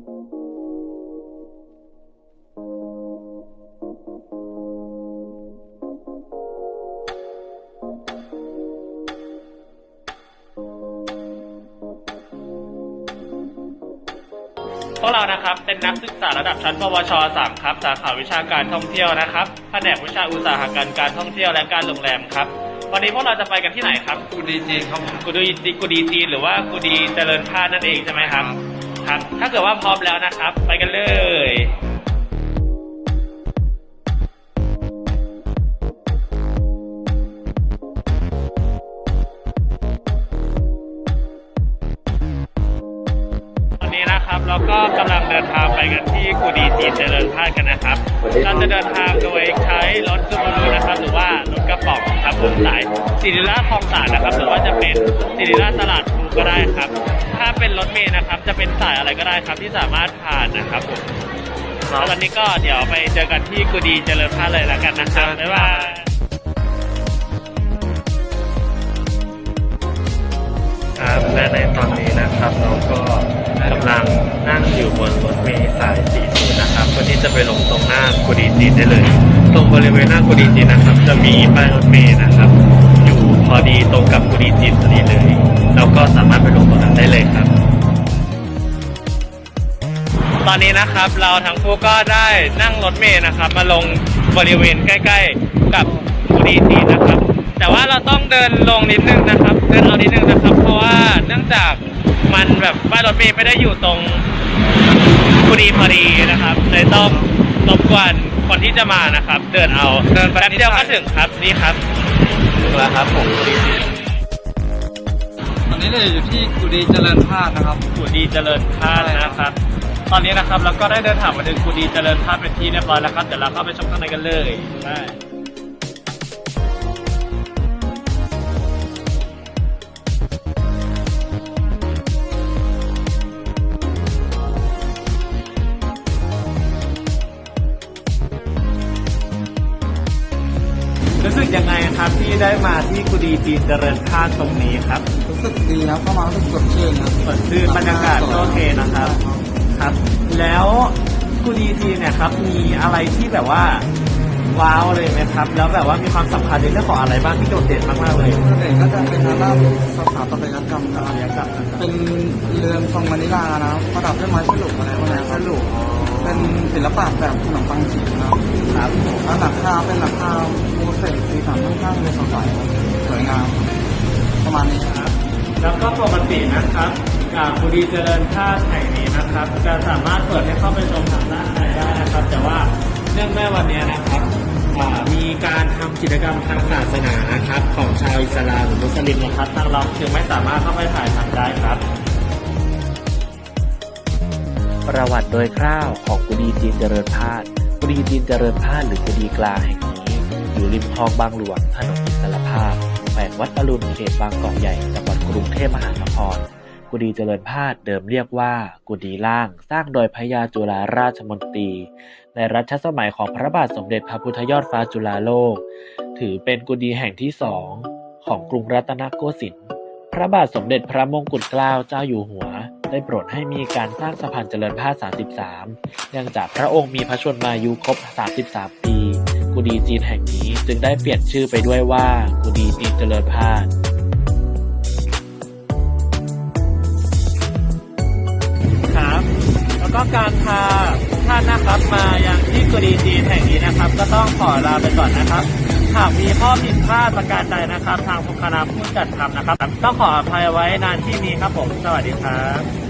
พวกเรานะครับเป็นนักศึกษาระดับชั้น ปวช 3 ครับ สาขาวิชาการท่องเที่ยวนะครับ แผนกวิชาอุตสาหการการท่องเที่ยวและการโรงแรมครับ วันนี้พวกเราจะไปกันที่ไหนครับ กูดีจีนครับผมกูดีกูดีจีนหรือว่ากูดีเจริญพาดนั่นเองใช่ไหมครับ ครับ ถ้าเกิดว่าพร้อมแล้วนะครับ ไปกันเลยตอนนี้นะครับเราก็กำลังเดินทางไปกันที่กูดีจีนเจริญพาดกันนะครับ เราจะเดินทางโดยใช้รถซูบารุนะครับ หรือว่ารถกระป๋องครับผมสายสิริราชคลองสานนะครับ หรือว่าจะเป็นสิริราชตลาดพลูก็ได้ครับ ถ้าเป็นรถเมล์นะครับ จะเป็นสายอะไรก็ได้ครับที่สามารถผ่านนะครับผมแล้ววันนี้ก็เดี๋ยวไปเจอกันที่กูดีเจริญพาดเลยแล้วกันนะครับบ๊ายบายครับและในตอนนี้นะครับเราก็กำลังนั่งอยู่บนรถเมล์สาย40นะครับเพื่อที่จะไปลงตรงหน้ากุดีจีนได้เลย ตรงบริเวณหน้ากุดีจีนนะครับ จะมีป้ายรถเมล์นะครับ อยู่พอดีตรงกับกุดีจีนพอดีเลย เราก็สามารถไปลงตรงนั้นได้ ตอนนี้นะครับเราทั้งคู่ก็ได้นั่งรถเมล์นะครับ มาลงบริเวณใกล้ ๆ กับกุดีจีนนะครับ แต่ว่าเราต้องเดินลงนิดนึงนะครับ เดินเอานิดนึงนะครับ เพราะว่าเนื่องจากมันแบบป้ายรถเมล์ไม่ได้อยู่ตรงกุดีพอดีนะครับเลยต้องรบกวนคนที่จะมานะครับ เดินเอาเดินไปแป๊บเดียวก็ถึงครับนี่ครับถึงแล้วครับผมกุดีจีนตอนนี้เราอยู่ที่กูดีเจริญพาดนะครับ กุดีเจริญพาดนะครับ ตอนนี้นะครับเราก็ได้เดินทางมาถึงกุดีเจริญพาดเป็นที่เรียบร้อยแล้วครับเดี๋ยวเราเข้าไปชมข้างในกันเลยได้รู้สึกยังไงครับที่ได้มาที่กุดีจีนเจริญพาดตรงนี้ครับรู้สึกดีครับเข้ามารู้สึกสดชื่นครับสดชื่นบรรยากาศก็โอเคนะครับ ครับ แล้วกุดีจีนเนี่ยครับมีอะไรที่แบบว่าว้าวเลยไหมครับ แล้วแบบว่ามีความสำคัญในเรื่องของอะไรบ้างที่โดดเด่นมากๆเลยส่วนใหญ่ก็จะเป็นทางด้านสถาปัตยกรรมครับบรรยากาศเป็นเรือนทรงมานิลานะครับประดับด้วยไม้ฉลุอะไรพวกนี้ฉลุเป็นศิลปะแบบขนมปังจีนนะครับครับแล้วหลังคาเป็นหลังคาโมเสกสีสันค่อนข้างเลยสดใสครับสวยงามประมาณนี้ครับ แล้วก็ปกตินะครับอ่ากุดีเจริญท่าตุแห่งนี้นะครับ จะสามารถเปิดให้เข้าไปชมทางด้านในได้นะครับ แต่ว่าเนื่องในวันนี้นะครับมีการทำกิจกรรมทางศาสนานะครับ ของชาวอิสลามหรือมุสลิมนะครับทางเราจึงไม่สามารถเข้าไปถ่ายทำได้ครับ ประวัติโดยคร่าวของกุดีจีนเจริญพาดกุดีจีนเจริญพาดหรือกุดีกลางแห่งนี้ อยู่ริมคลองบางหลวงถนนอิสรภาพ แขวงวัดอรุณเขตบางกอกใหญ่ จังหวัดกรุงเทพมหานคร กุดีเจริญพาดเดิมเรียกว่า กุดีล่าง สร้างโดยพระยาจุฬาราชมนตรี ในรัชสมัยของพระบาทสมเด็จพระพุทธยอดฟ้าจุฬาโลก ถือเป็นกุดีแห่งที่สองของกรุงรัตนโกสินทร์ พระบาทสมเด็จพระมงกุฎเกล้าเจ้าอยู่หัว ได้โปรดให้มีการสร้างสะพานเจริญพาส33เนื่องจากพระองค์มีพระชนมายุครบ 33 ปี กุดีจีนแห่งนี้จึงได้เปลี่ยนชื่อไปด้วยว่า กุดีจีนเจริญพาสครับ แล้วก็การพาท่านนะครับมายังที่กุดีจีนแห่งนี้นะครับ ก็ต้องขอลาไปก่อนนะครับหากมีข้อผิดพลาดประการใดนะครับ ทางคณะผู้จัดทำนะครับ ต้องขออภัยไว้นานที่นี้ครับผม สวัสดีครับ